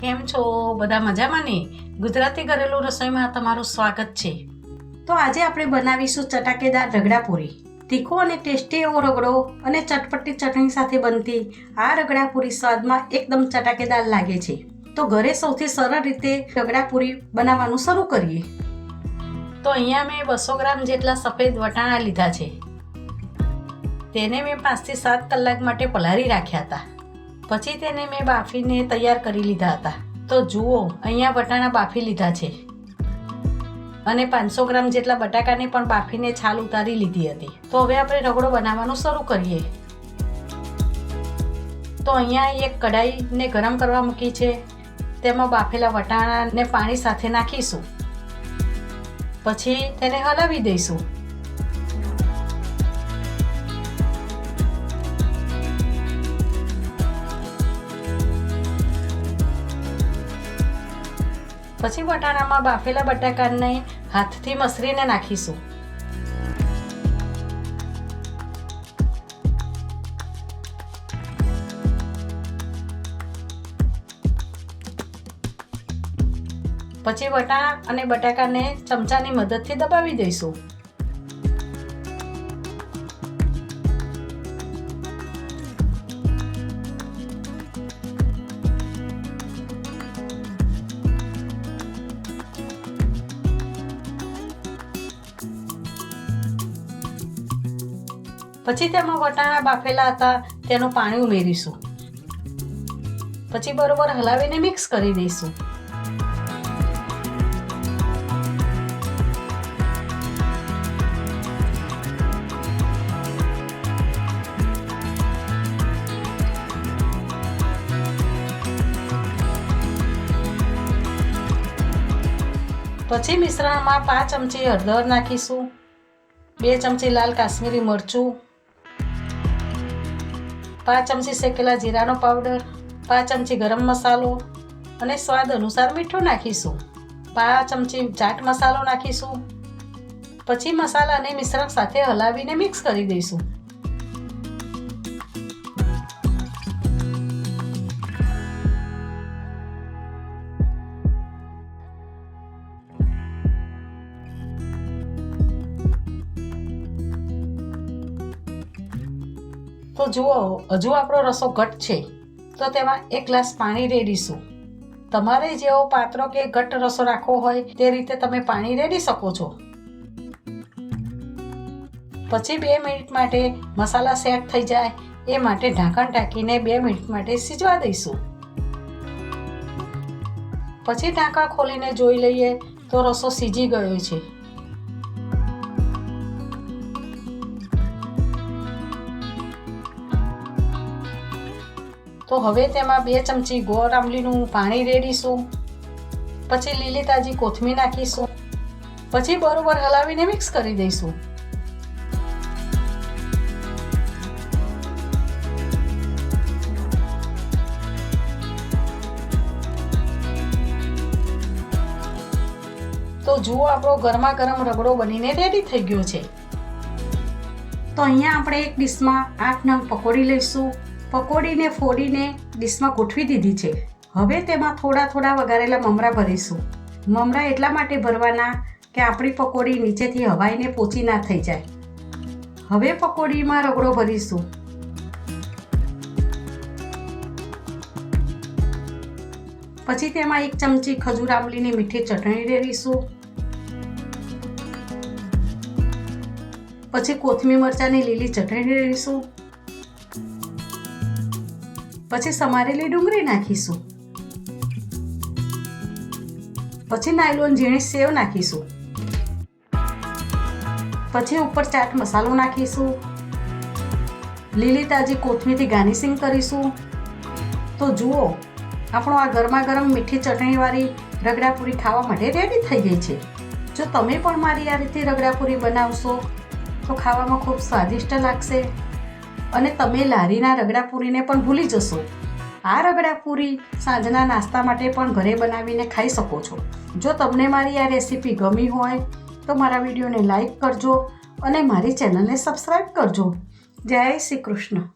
કેમ છો? બધા મજામાં ને? ગુજરાતી ઘરેલું રસોઈમાં તમારું સ્વાગત છે. તો આજે આપણે બનાવીશું ચટાકેદાર રગડાપુરી. તીખો અને ટેસ્ટી એવો રગડો અને ચટપટી ચટણી સાથે બનતી આ રગડાપૂરી સ્વાદમાં એકદમ ચટાકેદાર લાગે છે. તો ઘરે સૌથી સરળ રીતે રગડાપૂરી બનાવવાનું શરૂ કરીએ. તો અહીંયા મેં બસો ગ્રામ જેટલા સફેદ વટાણા લીધા છે. તેને મેં પાંચથી સાત કલાક માટે પલાળી રાખ્યા હતા. પછી તેને મેં બાફીને તૈયાર કરી લીધા હતા. તો જુઓ, અહીંયા વટાણા બાફી લીધા છે. અને પાંચસો ગ્રામ જેટલા બટાકાને પણ બાફીને છાલ ઉતારી લીધી હતી. તો હવે આપણે રગડો બનાવવાનું શરૂ કરીએ. તો અહીંયા એક કઢાઈને ગરમ કરવા મૂકી છે. તેમાં બાફેલા વટાણાને પાણી સાથે નાખીશું. પછી તેને હલાવી દઈશું. પછી વટાણામાં બાફેલા બટાકાને હાથથી મસરીને નાખીશું. પછી વટાણા અને બટાકાને ચમચાની મદદથી દબાવી દઈશું. પછી તેમાં વટાણા બાફેલા હતા, તેનું પાણી ઉમેરીશું. પછી બરોબર હલાવીને મિક્સ કરી દઈશું. પછી મિશ્રણમાં પાંચ ચમચી હળદર નાખીશું, બે ચમચી લાલ કાશ્મીરી મરચું પાંચ ચમચી શેકેલા જીરાનો પાવડર પાંચ ચમચી ગરમ મસાલો અને સ્વાદ અનુસાર મીઠું નાખીશું. પાંચ ચમચી ચાટ મસાલો નાખીશું. પછી મસાલાને મિશ્રણ સાથે હલાવીને મિક્સ કરી દઈશું. તો જુઓ, હજુ આપણો રસો ઘટ છે. તો તેમાં એક ગ્લાસ પાણી રેડીશું. તમારે જેવો પાત્રો કે ઘટ રસો રાખવો હોય, તે રીતે તમે પાણી રેડી શકો છો. પછી બે મિનિટ માટે મસાલા સેટ થઈ જાય. એ માટે ઢાંકણ ઢાંકીને બે મિનિટ માટે સીજવા દઈશું. પછી ઢાંકણ ખોલીને જોઈ લઈએ તો રસો સીજી ગયો છે. તો હવે તેમાં બે ચમચી ગોળ આંબલીનું પાણી રેડીશું. પછી લીલી તાજી કોથમીર નાખીશું. પછી બરોબર હલાવીને મિક્સ કરી દઈશું. તો જુઓ આપણો ગરમા ગરમ રગડો બનીને રેડી થઈ ગયો છે. તો અહીંયા આપણે એક ડીશમાં આઠ નંગ પકોડી લઈશું. પકોડીને, ફોડીને ડીશમાં ગોઠવી દીધી છે. હવે તેમાં થોડા થોડા વઘારેલા મમરા ભરીશું. મમરા એટલા માટે ભરવાના કે આપણી પકોડી નીચેથી હવાઈને પોચી ના થઈ જાય. હવે પકોડીમાં રગડો ભરીશું. પછી તેમાં એક ચમચી ખજૂર આંબલીની મીઠી ચટણી રેડીશું. પછી કોથમીર મરચાંની લીલી ચટણી રેડીશું. પછી સમારેલી ડુંગળી નાખીશું. પછી નાયલોન ઝીણી સેવ નાખીશું. પછી ઉપર ચાટ મસાલો નાખીશું. લીલી તાજી કોથમીરથી ગાર્નિશિંગ કરીશું. તો જુઓ, આપણો આ ગરમા ગરમ મીઠી ચટણીવાળી રગડાપૂરી ખાવા માટે રેડી થઈ ગઈ છે. જો તમે પણ મારી આ રીતે રગડાપૂરી બનાવશો, તો ખાવામાં ખૂબ સ્વાદિષ્ટ લાગશે. અને તમે લારીના રગડાપુરીને પણ ભૂલી જશો. આ રગડાપુરી સાંજના નાસ્તા માટે પણ ઘરે બનાવીને ખાઈ શકો છો. જો તમને મારી આ રેસીપી ગમી હોય, તો મારા વિડીયોને લાઈક કરજો અને મારી ચેનલને સબસ્ક્રાઈબ કરજો. જય શ્રી કૃષ્ણ.